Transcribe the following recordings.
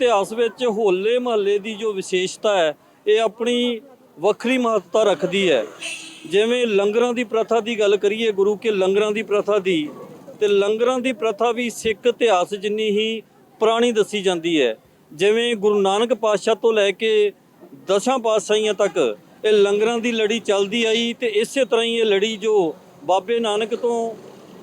ਇਤਿਹਾਸ ਵਿੱਚ ਹੋਲੇ ਮਹੱਲੇ ਦੀ ਜੋ ਵਿਸ਼ੇਸ਼ਤਾ ਹੈ, ਇਹ ਆਪਣੀ ਵੱਖਰੀ ਮਹੱਤਤਾ ਰੱਖਦੀ ਹੈ। ਜਿਵੇਂ ਲੰਗਰਾਂ ਦੀ ਪ੍ਰਥਾ ਦੀ ਗੱਲ ਕਰੀਏ, ਗੁਰੂ ਕੇ ਲੰਗਰਾਂ ਦੀ ਪ੍ਰਥਾ ਦੀ, ਤੇ ਲੰਗਰਾਂ ਦੀ ਪ੍ਰਥਾ ਵੀ ਸਿੱਖ ਇਤਿਹਾਸ ਜਿੰਨੀ ਹੀ ਪੁਰਾਣੀ ਦੱਸੀ ਜਾਂਦੀ ਹੈ। ਜਿਵੇਂ ਗੁਰੂ ਨਾਨਕ ਪਾਤਸ਼ਾਹ ਤੋਂ ਲੈ ਕੇ ਦਸਾਂ ਪਾਤਸ਼ਾਹੀਆਂ ਤੱਕ ਇਹ ਲੰਗਰਾਂ ਦੀ ਲੜੀ ਚੱਲਦੀ ਆਈ ਤੇ ਇਸੇ ਤਰ੍ਹਾਂ ਹੀ ਇਹ ਲੜੀ ਜੋ ਬਾਬੇ ਨਾਨਕ ਤੋਂ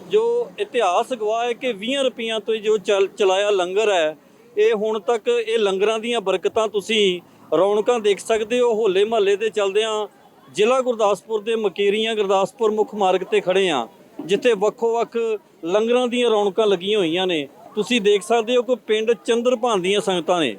ਜੋ ਇਤਿਹਾਸ ਗਵਾਹ ਹੈ ਕਿ 20 ਰੁਪਈਆਂ ਤੋਂ ਜੋ ਚੱਲ- ਚਲਾਇਆ ਲੰਗਰ ਹੈ ਇਹ ਹੁਣ ਤੱਕ ਇਹ ਲੰਗਰਾਂ ਦੀਆਂ ਬਰਕਤਾਂ ਤੁਸੀਂ ਰੌਣਕਾਂ ਦੇਖ ਸਕਦੇ ਹੋ, ਹੋਲੇ ਮਹੱਲੇ ਦੇ ਚਲਦਿਆਂ ਜ਼ਿਲ੍ਹਾ ਗੁਰਦਾਸਪੁਰ ਦੇ ਮਕੇਰੀਆਂ ਗੁਰਦਾਸਪੁਰ ਮੁੱਖ ਮਾਰਗ ਤੇ ਖੜੇ ਆ ਜਿੱਥੇ ਵੱਖੋ-ਵੱਖ ਲੰਗਰਾਂ ਦੀਆਂ ਰੌਣਕਾਂ ਲੱਗੀਆਂ ਹੋਈਆਂ ਨੇ। ਤੁਸੀਂ ਦੇਖ ਸਕਦੇ ਹੋ ਕਿ ਪਿੰਡ ਚੰਦਰਭਾਨ ਦੀਆਂ ਸੰਗਤਾਂ ਨੇ।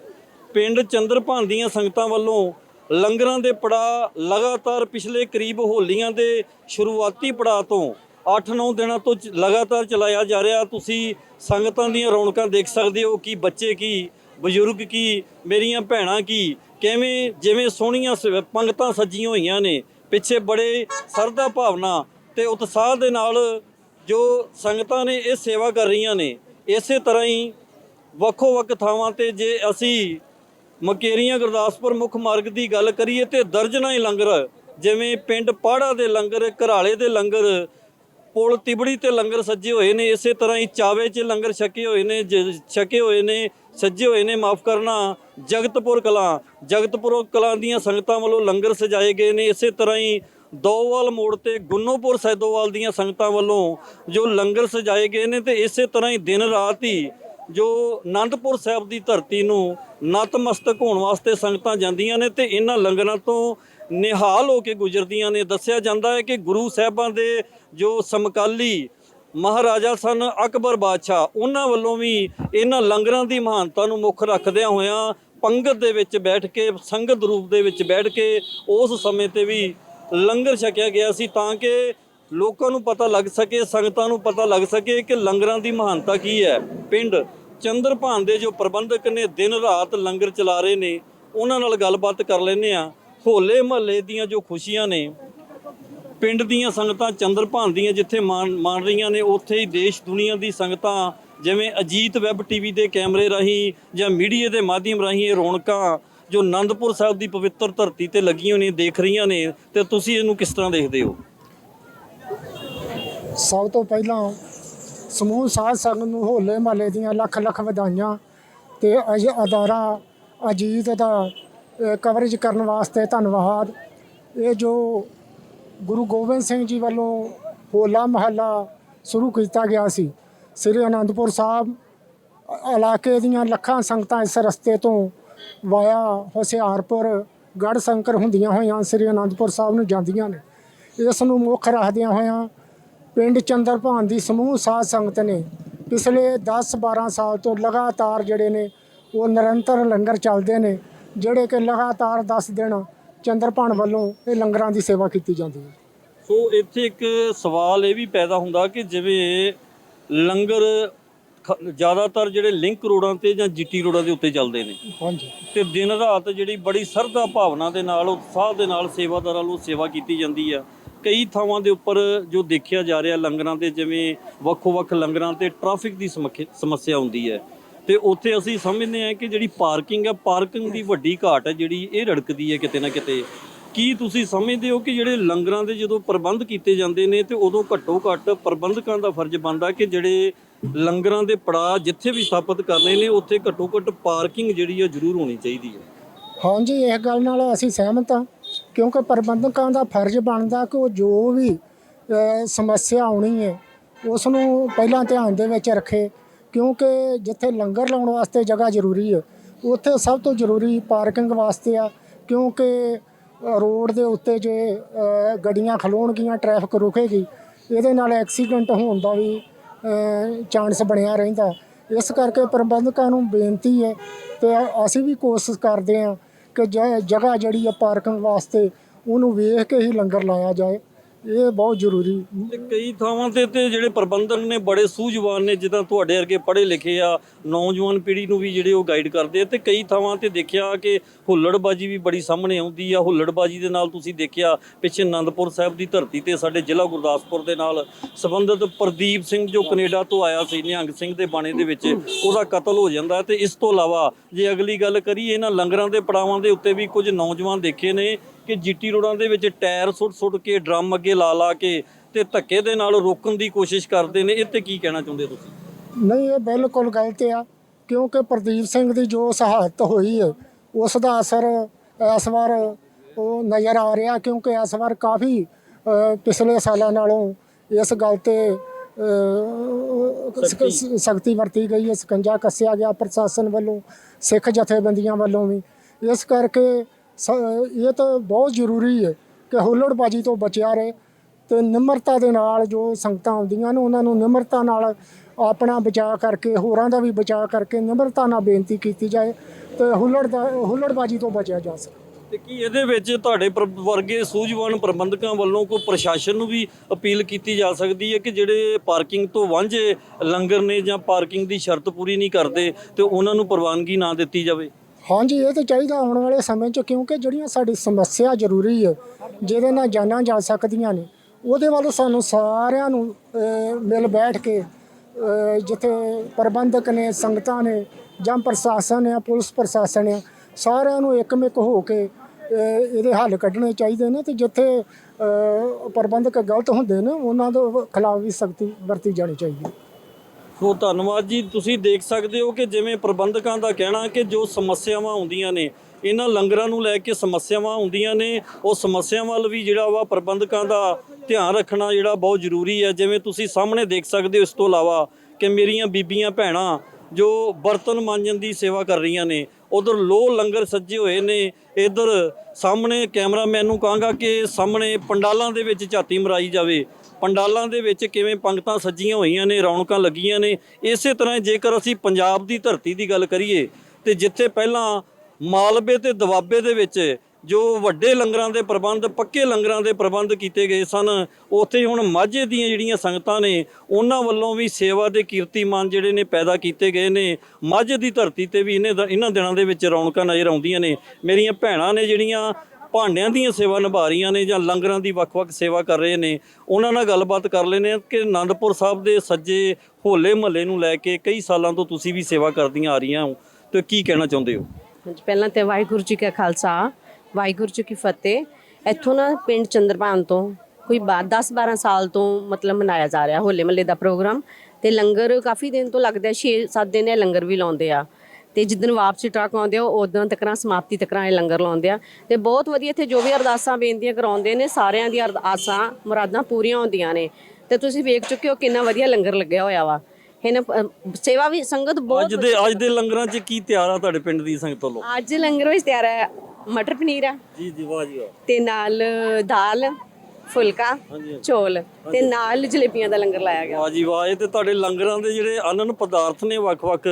ਪਿੰਡ ਚੰਦਰਭਾਨ ਦੀਆਂ ਸੰਗਤਾਂ ਵੱਲੋਂ ਲੰਗਰਾਂ ਦੇ ਪੜਾ ਲਗਾਤਾਰ ਪਿਛਲੇ ਕਰੀਬ ਹੋਲੀਆਂ ਦੇ ਸ਼ੁਰੂਆਤੀ ਪੜਾ ਤੋਂ 8-9 ਦਿਨਾਂ ਤੋਂ ਚ- ਲਗਾਤਾਰ ਚਲਾਇਆ ਜਾ ਰਿਹਾ। ਤੁਸੀਂ ਸੰਗਤਾਂ ਦੀਆਂ ਰੌਣਕਾਂ ਦੇਖ ਸਕਦੇ ਹੋ ਕਿ ਬੱਚੇ ਕੀ, ਬਜ਼ੁਰਗ ਕੀ, ਮੇਰੀਆਂ ਭੈਣਾਂ ਕੀ, ਕਿਵੇਂ, ਜਿਵੇਂ ਸੋਹਣੀਆਂ ਸ- ਪੰਗਤਾਂ ਸੱਜੀਆਂ ਹੋਈਆਂ ਨੇ, ਪਿੱਛੇ ਬੜੇ ਸਰਦਾ ਭਾਵਨਾ ਤੇ ਉਤਸ਼ਾਹ ਦੇ ਨਾਲ ਜੋ ਸੰਗਤਾਂ ਨੇ ਇਹ ਸੇਵਾ ਕਰ ਰਹੀਆਂ ਨੇ, ਇਸੇ ਤਰ੍ਹਾਂ ਹੀ ਵੱਖੋ ਵੱਖ ਥਾਵਾਂ ਤੇ ਜੇ ਅਸੀਂ ਮਕੇਰੀਆਂ ਗੁਰਦਾਸਪੁਰ ਮੁੱਖ ਮਾਰਗ ਦੀ ਗੱਲ ਕਰੀਏ ਤੇ ਦਰਜਨਾਂ ਹੀ ਲੰਗਰ, ਜਿਵੇਂ ਪਿੰਡ ਪਾੜਾ ਦੇ ਲੰਗਰ, ਘਰਾਲੇ ਦੇ ਲੰਗਰ ਪੁਲ ਤਿਬੜੀ ਤੇ ਲੰਗਰ ਸੱਜੇ ਹੋਏ ਨੇ, ਇਸੇ ਤਰ੍ਹਾਂ ਹੀ ਚਾਵੇ 'ਚ ਲੰਗਰ ਛਕੇ ਹੋਏ ਨੇ, ਜ- ਛਕੇ ਹੋਏ ਨੇ, ਸੱਜੇ ਹੋਏ ਨੇ, ਮਾਫ ਕਰਨਾ, ਜਗਤਪੁਰ ਕਲਾਂ ਜਗਤਪੁਰ ਕਲਾਂ ਦੀਆਂ ਸੰਗਤਾਂ ਵੱਲੋਂ ਲੰਗਰ ਸਜਾਏ ਗਏ ਨੇ, ਇਸੇ ਤਰ੍ਹਾਂ ਹੀ ਦੋਵਾਲ ਮੋੜ ਤੇ ਗੁੰਨੋਪੁਰ ਸੈਦੋਵਾਲ ਦੀਆਂ ਸੰਗਤਾਂ ਵੱਲੋਂ ਜੋ ਲੰਗਰ ਸਜਾਏ ਗਏ ਨੇ ਤੇ ਇਸੇ ਤਰ੍ਹਾਂ ਹੀ ਦਿਨ ਰਾਤ ਹੀ ਜੋ ਆਨੰਦਪੁਰ ਸਾਹਿਬ ਦੀ ਧਰਤੀ ਨੂੰ ਨਤਮਸਤਕ ਹੋਣ ਵਾਸਤੇ ਸੰਗਤਾਂ ਜਾਂਦੀਆਂ ਨੇ ਤੇ ਇਹਨਾਂ ਲੰਗਰਾਂ ਤੋਂ ਨਿਹਾਲ ਹੋ ਕੇ ਗੁਜ਼ਰਦੀਆਂ ਨੇ। ਦੱਸਿਆ ਜਾਂਦਾ ਹੈ ਕਿ ਗੁਰੂ ਸਾਹਿਬਾਂ ਦੇ ਜੋ ਸਮਕਾਲੀ ਮਹਾਰਾਜਾ ਸਨ ਅਕਬਰ ਬਾਦਸ਼ਾਹ, ਉਹਨਾਂ ਵੱਲੋਂ ਵੀ ਇਹਨਾਂ ਲੰਗਰਾਂ ਦੀ ਮਹਾਨਤਾ ਨੂੰ ਮੁੱਖ ਰੱਖਦਿਆਂ ਹੋਇਆਂ ਪੰਗਤ ਦੇ ਵਿੱਚ ਬੈਠ ਕੇ, ਸੰਗਤ ਰੂਪ ਦੇ ਵਿੱਚ ਬੈਠ ਕੇ ਉਸ ਸਮੇਂ ਤੇ ਵੀ ਲੰਗਰ ਛਕਿਆ ਗਿਆ ਸੀ ਤਾਂ ਕਿ ਲੋਕਾਂ ਨੂੰ ਪਤਾ ਲੱਗ ਸਕੇ, ਸੰਗਤਾਂ ਨੂੰ ਪਤਾ ਲੱਗ ਸਕੇ ਕਿ ਲੰਗਰਾਂ ਦੀ ਮਹਾਨਤਾ ਕੀ ਹੈ। ਪਿੰਡ ਚੰਦਰਭਾਨ ਦੇ ਜੋ ਪ੍ਰਬੰਧਕ ਨੇ ਦਿਨ ਰਾਤ ਲੰਗਰ ਚਲਾ ਰਹੇ ਨੇ, ਉਹਨਾਂ ਨਾਲ ਗੱਲਬਾਤ ਕਰ ਲੈਨੇ ਆ ਹੋਲੇ ਮਹੱਲੇ ਦੀਆਂ ਜੋ ਖੁਸ਼ੀਆਂ ਨੇ, ਪਿੰਡ ਦੀਆਂ ਸੰਗਤਾਂ ਚੰਦਰਭਾਨ ਦੀਆਂ ਜਿੱਥੇ ਮਾਣ ਮਾਣ ਰਹੀਆਂ ਨੇ, ਉੱਥੇ ਹੀ ਦੇਸ਼ ਦੁਨੀਆ ਦੀ ਸੰਗਤਾਂ ਜਿਵੇਂ ਅਜੀਤ ਵੈਬ ਟੀਵੀ ਦੇ ਕੈਮਰੇ ਰਾਹੀਂ ਜਾਂ ਮੀਡੀਆ ਦੇ ਮਾਧਿਅਮ ਰਾਹੀਂ ਇਹ ਰੌਣਕਾਂ ਜੋ ਆਨੰਦਪੁਰ ਸਾਹਿਬ ਦੀ ਪਵਿੱਤਰ ਧਰਤੀ ਤੇ ਲੱਗੀਆਂ ਨੇ, ਦੇਖ ਰਹੀਆਂ ਨੇ, ਤੇ ਤੁਸੀਂ ਇਹਨੂੰ ਕਿਸ ਤਰ੍ਹਾਂ ਦੇਖਦੇ ਹੋ? ਸਭ ਤੋਂ ਪਹਿਲਾਂ ਸਮੂਹ ਸਾਧ ਸੰਗਤ ਨੂੰ ਹੋਲੇ ਮਹੱਲੇ ਦੀਆਂ ਲੱਖ ਲੱਖ ਵਧਾਈਆਂ ਤੇ ਅਜ ਅਦਾਰਾ ਅਜੀਤ ਦਾ ਕਵਰੇਜ ਕਰਨ ਵਾਸਤੇ ਧੰਨਵਾਦ। ਇਹ ਜੋ ਗੁਰੂ ਗੋਬਿੰਦ ਸਿੰਘ ਜੀ ਵੱਲੋਂ ਹੋਲਾ ਮਹੱਲਾ ਸ਼ੁਰੂ ਕੀਤਾ ਗਿਆ ਸੀ, ਸ੍ਰੀ ਅਨੰਦਪੁਰ ਸਾਹਿਬ ਇਲਾਕੇ ਦੀਆਂ ਲੱਖਾਂ ਸੰਗਤਾਂ ਇਸ ਰਸਤੇ ਤੋਂ ਵਾਇਆ ਹੁਸ਼ਿਆਰਪੁਰ ਗੜ੍ਹ ਸ਼ੰਕਰ ਹੁੰਦੀਆਂ ਹੋਈਆਂ ਸ੍ਰੀ ਅਨੰਦਪੁਰ ਸਾਹਿਬ ਨੂੰ ਜਾਂਦੀਆਂ ਨੇ। ਇਸ ਨੂੰ ਮੁੱਖ ਰੱਖਦਿਆਂ ਹੋਇਆਂ ਪਿੰਡ ਚੰਦਰਭਾਨ ਦੀ ਸਮੂਹ ਸਾਧ ਸੰਗਤ ਨੇ ਪਿਛਲੇ 10-12 ਸਾਲ ਤੋਂ ਲਗਾਤਾਰ ਜਿਹੜੇ ਨੇ, ਉਹ ਨਿਰੰਤਰ ਲੰਗਰ ਚੱਲਦੇ ਨੇ। ਜਿਹੜੇ ਕਿ ਲਗਾਤਾਰ 10 ਦਿਨ ਚੰਦਰਭਾਨ ਵੱਲੋਂ ਇਹ ਲੰਗਰਾਂ ਦੀ ਸੇਵਾ ਕੀਤੀ ਜਾਂਦੀ ਹੈ। ਸੋ ਇੱਥੇ ਇੱਕ ਸਵਾਲ ਇਹ ਵੀ ਪੈਦਾ ਹੁੰਦਾ ਕਿ ਜਿਵੇਂ ਲੰਗਰ ਜ਼ਿਆਦਾਤਰ ਜਿਹੜੇ ਲਿੰਕ ਰੋਡਾਂ ਤੇ ਜਾਂ ਜੀਟੀ ਰੋਡਾਂ ਦੇ ਉੱਤੇ ਚੱਲਦੇ ਨੇ। ਹਾਂਜੀ। ਤੇ ਦਿਨ ਰਾਤ ਜਿਹੜੀ ਬੜੀ ਸਰਦਾ ਭਾਵਨਾ ਦੇ ਨਾਲ ਉਤਸ਼ਾਹ ਦੇ ਨਾਲ ਸੇਵਾਦਾਰਾਂ ਨੂੰ ਸੇਵਾ ਕੀਤੀ ਜਾਂਦੀ ਆ। ਕਈ ਥਾਵਾਂ ਦੇ ਉੱਪਰ ਜੋ ਦੇਖਿਆ ਜਾ ਰਿਹਾ ਲੰਗਰਾਂ ਤੇ ਜਿਵੇਂ ਵੱਖੋ-ਵੱਖ ਲੰਗਰਾਂ ਤੇ ਟ੍ਰੈਫਿਕ ਦੀ ਸਮੱਸਿਆ ਹੁੰਦੀ ਹੈ। ਤੇ ਉੱਥੇ ਅਸੀਂ ਸਮਝਦੇ ਹਾਂ ਕਿ ਜਿਹੜੀ ਪਾਰਕਿੰਗ ਹੈ ਪਾਰਕਿੰਗ ਦੀ ਵੱਡੀ ਘਾਟ ਹੈ ਜਿਹੜੀ ਇਹ ਰੜਕਦੀ ਹੈ ਕਿਤੇ ਨਾ ਕਿਤੇ। ਕੀ ਤੁਸੀਂ ਸਮਝਦੇ ਹੋ ਕਿ ਜਿਹੜੇ ਲੰਗਰਾਂ ਦੇ ਜਦੋਂ ਪ੍ਰਬੰਧ ਕੀਤੇ ਜਾਂਦੇ ਨੇ ਤੇ ਉਦੋਂ ਘੱਟੋ ਘੱਟ ਪ੍ਰਬੰਧਕਾਂ ਦਾ ਫਰਜ਼ ਬਣਦਾ ਕਿ ਜਿਹੜੇ ਲੰਗਰਾਂ ਦੇ ਪੜਾਅ ਜਿੱਥੇ ਵੀ ਸਥਾਪਿਤ ਕਰਨੇ ਨੇ, ਉੱਥੇ ਘੱਟੋ ਘੱਟ ਪਾਰਕਿੰਗ ਜਿਹੜੀ ਹੈ ਜ਼ਰੂਰ ਹੋਣੀ ਚਾਹੀਦੀ ਹੈ। ਹਾਂਜੀ ਇਸ ਗੱਲ ਨਾਲ ਅਸੀਂ ਸਹਿਮਤ ਹਾਂ, ਕਿਉਂਕਿ ਪ੍ਰਬੰਧਕਾਂ ਦਾ ਫਰਜ਼ ਬਣਦਾ ਕਿ ਉਹ ਜੋ ਵੀ ਸਮੱਸਿਆ ਆਉਣੀ ਹੈ ਉਸ ਨੂੰ ਪਹਿਲਾਂ ਧਿਆਨ ਦੇ ਵਿੱਚ ਰੱਖੇ। ਕਿਉਂਕਿ ਜਿੱਥੇ ਲੰਗਰ ਲਾਉਣ ਵਾਸਤੇ ਜਗ੍ਹਾ ਜ਼ਰੂਰੀ ਹੈ ਉੱਥੇ ਸਭ ਤੋਂ ਜ਼ਰੂਰੀ ਪਾਰਕਿੰਗ ਵਾਸਤੇ ਆ, ਕਿਉਂਕਿ ਰੋਡ ਦੇ ਉੱਤੇ ਜੇ ਗੱਡੀਆਂ ਖਲੋਣਗੀਆਂ, ਟ੍ਰੈਫਿਕ ਰੁਕੇਗੀ, ਇਹਦੇ ਨਾਲ ਐਕਸੀਡੈਂਟ ਹੋਣ ਦਾ ਵੀ ਚਾਂਸ ਬਣਿਆ ਰਹਿੰਦਾ। ਇਸ ਕਰਕੇ ਪ੍ਰਬੰਧਕਾਂ ਨੂੰ ਬੇਨਤੀ ਹੈ ਤੇ ਅਸੀਂ ਵੀ ਕੋਸ਼ਿਸ਼ ਕਰਦੇ ਹਾਂ ਕਿ ਜਗ੍ਹਾ ਜਿਹੜੀ ਆ ਪਾਰਕਿੰਗ ਵਾਸਤੇ, ਉਹਨੂੰ ਵੇਖ ਕੇ ਹੀ ਲੰਗਰ ਲਾਇਆ ਜਾਏ। ਇਹ ਬਹੁਤ ਜ਼ਰੂਰੀ। ਤੇ ਕਈ ਥਾਵਾਂ ਤੇ ਤੇ ਜਿਹੜੇ ਪ੍ਰਬੰਧਕ ਨੇ ਬੜੇ ਸੂਝਵਾਨ ਨੇ, ਜਿੱਦਾਂ ਤੁਹਾਡੇ ਵਰਗੇ ਪੜ੍ਹੇ ਲਿਖੇ ਆ, ਨੌਜਵਾਨ ਪੀੜ੍ਹੀ ਨੂੰ ਵੀ ਜਿਹੜੇ ਉਹ ਗਾਈਡ ਕਰਦੇ ਆ, ਤੇ ਕਈ ਥਾਵਾਂ ਤੇ ਦੇਖਿਆ ਕਿ ਹੁੱਲੜਬਾਜੀ ਵੀ ਬੜੀ ਸਾਹਮਣੇ ਆਉਂਦੀ ਆ। ਹੁੱਲੜਬਾਜੀ ਦੇ ਨਾਲ ਤੁਸੀਂ ਦੇਖਿਆ ਪਿੱਛੇ ਆਨੰਦਪੁਰ ਸਾਹਿਬ ਦੀ ਧਰਤੀ ਤੇ ਸਾਡੇ ਜ਼ਿਲ੍ਹਾ ਗੁਰਦਾਸਪੁਰ ਦੇ ਨਾਲ ਸੰਬੰਧਿਤ ਪ੍ਰਦੀਪ ਸਿੰਘ ਜੋ ਕੈਨੇਡਾ ਤੋਂ ਆਇਆ ਸੀ, ਨਿਹੰਗ ਸਿੰਘ ਦੇ ਬਾਣੇ ਦੇ ਵਿੱਚ, ਉਹਦਾ ਕਤਲ ਹੋ ਜਾਂਦਾ ਤੇ ਇਸ ਤੋਂ ਇਲਾਵਾ ਜੇ ਅਗਲੀ ਗੱਲ ਕਰੀਏ, ਇਹਨਾਂ ਲੰਗਰਾਂ ਦੇ ਪੜਾਵਾਂ ਦੇ ਉੱਤੇ ਵੀ ਕੁਝ ਨੌਜਵਾਨ ਦੇਖੇ ਨੇ ਕਿ ਜੀਟੀ ਰੋਡਾਂ ਦੇ ਵਿੱਚ ਟਾਇਰ ਸੁੱਟ ਸੁੱਟ ਕੇ ਡਰਮ ਅੱਗੇ ਲਾ ਲਾ ਕੇ ਤੇ ਧੱਕੇ ਦੇ ਨਾਲ ਰੋਕਣ ਦੀ ਕੋਸ਼ਿਸ਼ ਕਰਦੇ ਨੇ ਇਹ ਤੇ ਕੀ ਕਹਿਣਾ ਚਾਹੁੰਦੇ ਤੁਸੀਂ? ਨਹੀਂ ਇਹ ਬਿਲਕੁਲ ਗਲਤ ਆ ਕਿਉਂਕਿ ਪ੍ਰਦੀਪ ਸਿੰਘ ਦੀ ਜੋ ਸ਼ਹਾਦਤ ਹੋਈ ਹੈ ਉਸ ਦਾ ਅਸਰ ਇਸ ਵਾਰ ਉਹ ਨਜ਼ਰ ਆ ਰਿਹਾ ਕਿਉਂਕਿ ਇਸ ਵਾਰ ਕਾਫੀ ਪਿਛਲੇ ਸਾਲਾਂ ਨਾਲੋਂ ਇਸ ਗੱਲ ਤੇ ਸਖਤੀ ਵਰਤੀ ਗਈ ਹੈ ਸਕੰਜਾ ਕੱਸਿਆ ਗਿਆ ਪ੍ਰਸ਼ਾਸਨ ਵੱਲੋਂ ਸਿੱਖ ਜਥੇਬੰਦੀਆਂ ਵੱਲੋਂ ਵੀ। ਇਸ ਕਰਕੇ ਇਹ ਤਾਂ ਬਹੁਤ ਜ਼ਰੂਰੀ ਹੈ ਕਿ ਹੁੱਲੜਬਾਜੀ ਤੋਂ ਬਚਿਆ ਰਹੇ ਤੇ ਨਿਮਰਤਾ ਦੇ ਨਾਲ ਜੋ ਸੰਗਤਾਂ ਆਉਂਦੀਆਂ ਨੇ, ਉਹਨਾਂ ਨੂੰ ਨਿਮਰਤਾ ਨਾਲ ਆਪਣਾ ਬਚਾਅ ਕਰਕੇ, ਹੋਰਾਂ ਦਾ ਵੀ ਬਚਾਅ ਕਰਕੇ ਨਿਮਰਤਾ ਨਾਲ ਬੇਨਤੀ ਕੀਤੀ ਜਾਏ ਤੇ ਹੁੱਲੜ ਦਾ ਹੁੱਲੜਬਾਜੀ ਤੋਂ ਬਚਿਆ ਜਾ ਸਕੇ। ਤੇ ਕੀ ਇਹਦੇ ਵਿੱਚ ਤੁਹਾਡੇ ਪ੍ਰ- ਵਰਗੇ ਸੂਝਵਾਨ ਪ੍ਰਬੰਧਕਾਂ ਵੱਲੋਂ ਕੋਈ ਪ੍ਰਸ਼ਾਸਨ ਨੂੰ ਵੀ ਅਪੀਲ ਕੀਤੀ ਜਾ ਸਕਦੀ ਹੈ ਕਿ ਜਿਹੜੇ ਪਾਰਕਿੰਗ ਤੋਂ ਵਾਂਝੇ ਲੰਗਰ ਨੇ ਜਾਂ ਪਾਰਕਿੰਗ ਦੀ ਸ਼ਰਤ ਪੂਰੀ ਨਹੀਂ ਕਰਦੇ ਤੇ ਉਹਨਾਂ ਨੂੰ ਪ੍ਰਵਾਨਗੀ ਨਾ ਦਿੱਤੀ ਜਾਵੇ? ਹਾਂਜੀ ਇਹ ਤਾਂ ਚਾਹੀਦਾ ਆਉਣ ਵਾਲੇ ਸਮੇਂ 'ਚ ਕਿਉਂਕਿ ਜਿਹੜੀਆਂ ਸਾਡੀ ਸਮੱਸਿਆ ਜ਼ਰੂਰੀ ਹੈ ਜਿਹਦੇ ਨਾਲ ਜਾਨਾਂ ਜਾ ਸਕਦੀਆਂ ਨੇ ਉਹਦੇ ਵੱਲ ਸਾਨੂੰ ਸਾਰਿਆਂ ਨੂੰ ਅਹ, ਮਿਲ ਬੈਠ ਕੇ ਅਹ, ਜਿੱਥੇ ਪ੍ਰਬੰਧਕ ਨੇ ਸੰਗਤਾਂ ਨੇ ਜਾਂ ਪ੍ਰਸ਼ਾਸਨ ਹੈ ਪੁਲਿਸ ਪ੍ਰਸ਼ਾਸਨ ਹੈ ਸਾਰਿਆਂ ਨੂੰ ਇੱਕਮਿਕ ਹੋ ਕੇ ਅਹ, ਇਹਦੇ ਹੱਲ ਕੱਢਣੇ ਚਾਹੀਦੇ ਨੇ ਤੇ ਜਿੱਥੇ ਅਹ, ਪ੍ਰਬੰਧਕ ਗਲਤ ਹੁੰਦੇ ਨੇ ਉਹਨਾਂ ਦੇ ਖਿਲਾਫ ਵੀ ਸਖਤੀ ਵਰਤੀ ਜਾਣੀ ਚਾਹੀਦੀ ਹੈ। ਸੋ ਧੰਨਵਾਦ ਜੀ। ਤੁਸੀਂ ਦੇਖ ਸਕਦੇ ਹੋ ਕਿ ਜਿਵੇਂ ਪ੍ਰਬੰਧਕਾਂ ਦਾ ਕਹਿਣਾ ਕਿ ਜੋ ਸਮੱਸਿਆਵਾਂ ਆਉਂਦੀਆਂ ਨੇ, ਇਹਨਾਂ ਲੰਗਰਾਂ ਨੂੰ ਲੈ ਕੇ ਸਮੱਸਿਆਵਾਂ ਆਉਂਦੀਆਂ ਨੇ। ਉਹ ਸਮੱਸਿਆਵਾਂ ਵੱਲ ਵੀ ਜਿਹੜਾ ਵਾ ਪ੍ਰਬੰਧਕਾਂ ਦਾ ਧਿਆਨ ਰੱਖਣਾ ਜਿਹੜਾ ਬਹੁਤ ਜ਼ਰੂਰੀ ਹੈ। ਜਿਵੇਂ ਤੁਸੀਂ ਸਾਹਮਣੇ ਦੇਖ ਸਕਦੇ ਹੋ ਇਸ ਤੋਂ ਇਲਾਵਾ ਕਿ ਮੇਰੀਆਂ ਬੀਬੀਆਂ ਭੈਣਾਂ ਜੋ ਬਰਤਨ ਮਾਂਜਣ ਦੀ ਸੇਵਾ ਕਰ ਰਹੀਆਂ ਨੇ, ਉਧਰ ਲੋ ਲੰਗਰ ਸੱਜੇ ਹੋਏ ਨੇ। ਇਧਰ ਸਾਹਮਣੇ ਕੈਮਰਾਮੈਨ ਨੂੰ ਕਹਾਂਗਾ ਕਿ ਸਾਹਮਣੇ ਪੰਡਾਲਾਂ ਦੇ ਵਿੱਚ ਝਾਤੀ ਮਰਾਈ ਜਾਵੇ। ਪੰਡਾਲਾਂ ਦੇ ਵਿੱਚ ਕਿਵੇਂ ਪੰਗਤਾਂ ਸੱਜੀਆਂ ਹੋਈਆਂ ਨੇ, ਰੌਣਕਾਂ ਲੱਗੀਆਂ ਨੇ, ਇਸੇ ਤਰ੍ਹਾਂ ਜੇਕਰ ਅਸੀਂ ਪੰਜਾਬ ਦੀ ਧਰਤੀ ਦੀ ਗੱਲ ਕਰੀਏ, ਤੇ ਜਿੱਥੇ ਪਹਿਲਾਂ ਮਾਲਵੇ ਤੇ ਦਵਾਬੇ ਦੇ ਵਿੱਚ ਜੋ ਵੱਡੇ ਲੰਗਰਾਂ ਦੇ ਪ੍ਰਬੰਧ, ਪੱਕੇ ਲੰਗਰਾਂ ਦੇ ਪ੍ਰਬੰਧ ਕੀਤੇ ਗਏ ਸਨ, ਉੱਥੇ ਹੁਣ ਮਾਝੇ ਦੀਆਂ ਜਿਹੜੀਆਂ ਸੰਗਤਾਂ ਨੇ, ਉਹਨਾਂ ਵੱਲੋਂ ਵੀ ਸੇਵਾ ਦੇ ਕੀਰਤੀਮਾਨ ਜਿਹੜੇ ਨੇ ਪੈਦਾ ਕੀਤੇ ਗਏ ਨੇ, ਮਾਝੇ ਦੀ ਧਰਤੀ ਤੇ ਵੀ ਇਹਨੇ ਇਹਨਾਂ ਦਿਨਾਂ ਦੇ ਵਿੱਚ ਰੌਣਕਾਂ ਨਜ਼ਰ ਆਉਂਦੀਆਂ ਨੇ। ਮੇਰੀਆਂ ਭੈਣਾਂ ਨੇ ਜਿਹੜੀਆਂ ਭਾਂਡਿਆਂ ਦੀਆਂ ਸੇਵਾ ਨਿਭਾ ਰਹੀਆਂ ਨੇ ਜਾਂ ਲੰਗਰਾਂ ਦੀ ਵੱਖ-ਵੱਖ ਸੇਵਾ ਕਰ ਰਹੇ ਨੇ, ਉਹਨਾਂ ਨਾਲ ਗੱਲਬਾਤ ਕਰ ਲੈਨੇ ਆ ਕਿ ਆਨੰਦਪੁਰ ਸਾਹਿਬ ਦੇ ਸੱਜੇ ਹੋਲੇ ਮਹੱਲੇ ਨੂੰ ਲੈ ਕੇ ਕਈ ਸਾਲਾਂ ਤੋਂ ਤੁਸੀਂ ਵੀ ਸੇਵਾ ਕਰਦੀਆਂ ਆ ਰਹੀਆਂ ਹੋ, ਤੇ ਕੀ ਕਹਿਣਾ ਚਾਹੁੰਦੇ ਹੋ? ਹਾਂਜੀ, ਪਹਿਲਾਂ ਤੇ ਵਾਹਿਗੁਰੂ ਜੀ ਕਾ ਖਾਲਸਾ, ਵਾਹਿਗੁਰੂ ਜੀ ਕੀ ਫਤਿਹ। ਇੱਥੋਂ ਨਾ ਪਿੰਡ ਚੰਦਰਪਾਨ ਤੋਂ ਕੋਈ 10 12 ਸਾਲ ਤੋਂ ਮਤਲਬ ਮਨਾਇਆ ਜਾ ਰਿਹਾ ਹੋਲੇ ਮਹੱਲੇ ਦਾ ਪ੍ਰੋਗਰਾਮ, ਤੇ ਲੰਗਰ ਕਾਫੀ ਦਿਨ ਤੋਂ ਲੱਗਦਾ 6 7 ਦਿਨ ਇਹ ਲੰਗਰ ਵੀ ਲਾਉਂਦੇ ਆ। ਤੇ ਜਿੱਦਨ ਵਾਪਸੀ ਟਰੱਕ ਆਉਂਦੇ ਆ ਉਦੋਂ ਤੱਕਰਾਂ ਸਮਾਪਤੀ ਤੱਕਰਾਂ ਇਹ ਲੰਗਰ ਲਾਉਂਦੇ ਆ। ਤੇ ਬਹੁਤ ਵਧੀਆ ਇੱਥੇ ਜੋ ਵੀ ਅਰਦਾਸਾਂ ਬੇਨਤੀਆਂ ਕਰਾਉਂਦੇ ਨੇ ਸਾਰਿਆਂ ਦੀਆਂ ਅਰਦਾਸਾਂ ਮੁਰਾਦਾਂ ਪੂਰੀਆਂ ਹੁੰਦੀਆਂ ਨੇ। ਤੇ ਤੁਸੀਂ ਵੇਖ ਚੁੱਕੇ ਹੋ ਕਿੰਨਾ ਵਧੀਆ ਲੰਗਰ ਲੱਗਿਆ ਹੋਇਆ ਵਾ। ਇਹਨਾਂ ਸੇਵਾ ਵੀ ਸੰਗਤ ਬਹੁਤ ਅੱਜ ਦੇ ਅੱਜ ਦੇ ਲੰਗਰਾਂ 'ਚ ਕੀ ਤਿਆਰ ਆ ਤੁਹਾਡੇ ਪਿੰਡ ਦੀ ਸੰਗਤ ਵੱਲੋਂ? ਅੱਜ ਲੰਗਰ ਵਿੱਚ ਤਿਆਰ ਹੈ ਮਟਰ ਪਨੀਰ ਆ। ਜੀ ਜੀ ਵਾਹ ਜੀ ਵਾਹ। ਤੇ ਨਾਲ ਦਾਲ ਫੁਲਕਾ ਚੋਲ ਤੇ ਨਾਲ ਜਲੇਬੀਆਂ ਦਾ ਲੰਗਰ ਲਾਇਆ ਗਿਆ। ਵਾਹ ਜੀ ਵਾਹ ਇਹ ਤੇ ਤੁਹਾਡੇ ਲੰਗਰਾਂ ਦੇ ਜਿਹੜੇ ਅਨਨ ਪਦਾਰਥ ਨੇ ਵੱਖ-ਵੱਖ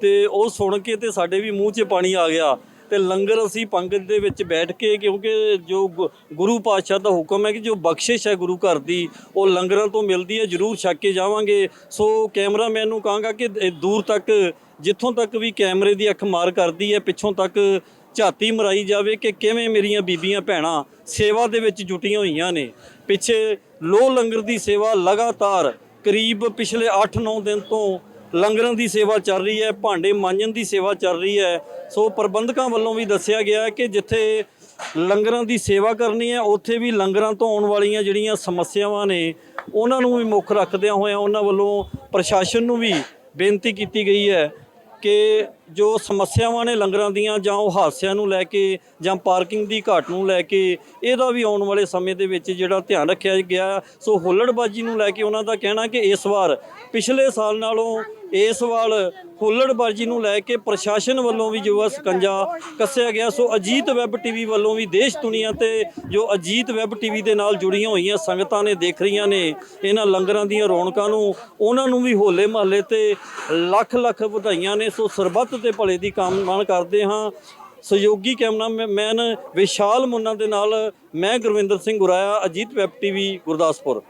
ਤੇ ਉਹ ਸੁਣ ਕੇ ਤੇ ਸਾਡੇ ਵੀ ਮੂੰਹ 'ਚ ਪਾਣੀ ਆ ਗਿਆ। ਤੇ ਲੰਗਰ ਅਸੀਂ ਪੰਗਤ ਦੇ ਵਿੱਚ ਬੈਠ ਕੇ ਕਿਉਂਕਿ ਜੋ ਗੁਰੂ ਪਾਤਸ਼ਾਹ ਦਾ ਹੁਕਮ ਹੈ ਕਿ ਜੋ ਬਖਸ਼ਿਸ਼ ਹੈ ਗੁਰੂ ਘਰ ਦੀ ਉਹ ਲੰਗਰਾਂ ਤੋਂ ਮਿਲਦੀ ਹੈ ਜਰੂਰ ਛੱਕ ਕੇ ਜਾਵਾਂਗੇ। ਸੋ ਕੈਮਰਾਮੈਨ ਨੂੰ ਕਹਾਂਗਾ ਕਿ ਦੂਰ ਤੱਕ ਜਿੱਥੋਂ ਤੱਕ ਵੀ ਕੈਮਰੇ ਦੀ ਅੱਖ ਮਾਰ ਕਰਦੀ ਹੈ ਪਿੱਛੋਂ ਤੱਕ ਝਾਤੀ ਮਰਾਈ ਜਾਵੇ ਕਿ ਕਿਵੇਂ ਮੇਰੀਆਂ ਬੀਬੀਆਂ ਭੈਣਾਂ ਸੇਵਾ ਦੇ ਵਿੱਚ ਜੁਟੀਆਂ ਹੋਈਆਂ ਨੇ। ਪਿੱਛੇ ਲੋ ਲੰਗਰ ਦੀ ਸੇਵਾ ਲਗਾਤਾਰ ਕਰੀਬ ਪਿਛਲੇ 8-9 ਦਿਨ ਤੋਂ ਲੰਗਰਾਂ ਦੀ ਸੇਵਾ ਚੱਲ ਰਹੀ ਹੈ, ਭਾਂਡੇ ਮਾਂਜਣ ਦੀ ਸੇਵਾ ਚੱਲ ਰਹੀ ਹੈ। ਸੋ ਪ੍ਰਬੰਧਕਾਂ ਵੱਲੋਂ ਵੀ ਦੱਸਿਆ ਗਿਆ ਕਿ ਜਿੱਥੇ ਲੰਗਰਾਂ ਦੀ ਸੇਵਾ ਕਰਨੀ ਹੈ, ਉੱਥੇ ਵੀ ਲੰਗਰਾਂ ਤੋਂ ਆਉਣ ਵਾਲੀਆਂ ਜਿਹੜੀਆਂ ਸਮੱਸਿਆਵਾਂ ਨੇ, ਉਹਨਾਂ ਨੂੰ ਵੀ ਮੁੱਖ ਰੱਖਦਿਆਂ ਹੋਇਆਂ ਉਹਨਾਂ ਵੱਲੋਂ ਪ੍ਰਸ਼ਾਸਨ ਨੂੰ ਵੀ ਬੇਨਤੀ ਕੀਤੀ ਗਈ ਹੈ ਕਿ ਜੋ ਸਮੱਸਿਆਵਾਂ ਨੇ ਲੰਗਰਾਂ ਦੀਆਂ ਜਾਂ ਉਹ ਹਾਦਸਿਆਂ ਨੂੰ ਲੈ ਕੇ ਜਾਂ ਪਾਰਕਿੰਗ ਦੀ ਘਾਟ ਨੂੰ ਲੈ ਕੇ, ਇਹਦਾ ਵੀ ਆਉਣ ਵਾਲੇ ਸਮੇਂ ਦੇ ਵਿੱਚ ਜਿਹੜਾ ਧਿਆਨ ਰੱਖਿਆ ਗਿਆ। ਸੋ ਹੁੱਲੜਬਾਜੀ ਨੂੰ ਲੈ ਕੇ ਉਹਨਾਂ ਦਾ ਕਹਿਣਾ ਕਿ ਇਸ ਵਾਰ ਪਿਛਲੇ ਸਾਲ ਨਾਲੋਂ ਇਸ ਵਾਰ ਹੁੱਲੜਬਾਜੀ ਨੂੰ ਲੈ ਕੇ ਪ੍ਰਸ਼ਾਸਨ ਵੱਲੋਂ ਵੀ ਜੋ ਹੈ ਸਕੰਜਾ ਕੱਸਿਆ ਗਿਆ। ਸੋ ਅਜੀਤ ਵੈਬ ਟੀਵੀ ਵੱਲੋਂ ਵੀ ਦੇਸ਼ ਦੁਨੀਆ ਤੇ ਜੋ ਅਜੀਤ ਵੈਬ ਟੀਵੀ ਦੇ ਨਾਲ ਜੁੜੀਆਂ ਹੋਈਆਂ ਸੰਗਤਾਂ ਨੇ ਦੇਖ ਰਹੀਆਂ ਨੇ, ਇਹਨਾਂ ਲੰਗਰਾਂ ਦੀਆਂ ਰੌਣਕਾਂ ਨੂੰ, ਉਹਨਾਂ ਨੂੰ ਵੀ ਹੋਲੇ ਮਹੱਲੇ ਤੇ ਲੱਖ ਲੱਖ ਵਧਾਈਆਂ ਨੇ। ਸੋ ਸਰਬੱਤ ਤੇ ਭਲੇ ਦੀ ਕਾਮਨਾ ਕਰਦੇ ਹਾਂ। ਸਹਿਯੋਗੀ ਕੈਮਰਾਮੈਨ ਵਿਸ਼ਾਲ ਮੁੰਨਾ ਦੇ ਨਾਲ ਮੈਂ ਗੁਰਵਿੰਦਰ ਸਿੰਘ ਗੁਰਾਇਆ ਅਜੀਤ ਵੈਬ ਟੀਵੀ, ਗੁਰਦਾਸਪੁਰ।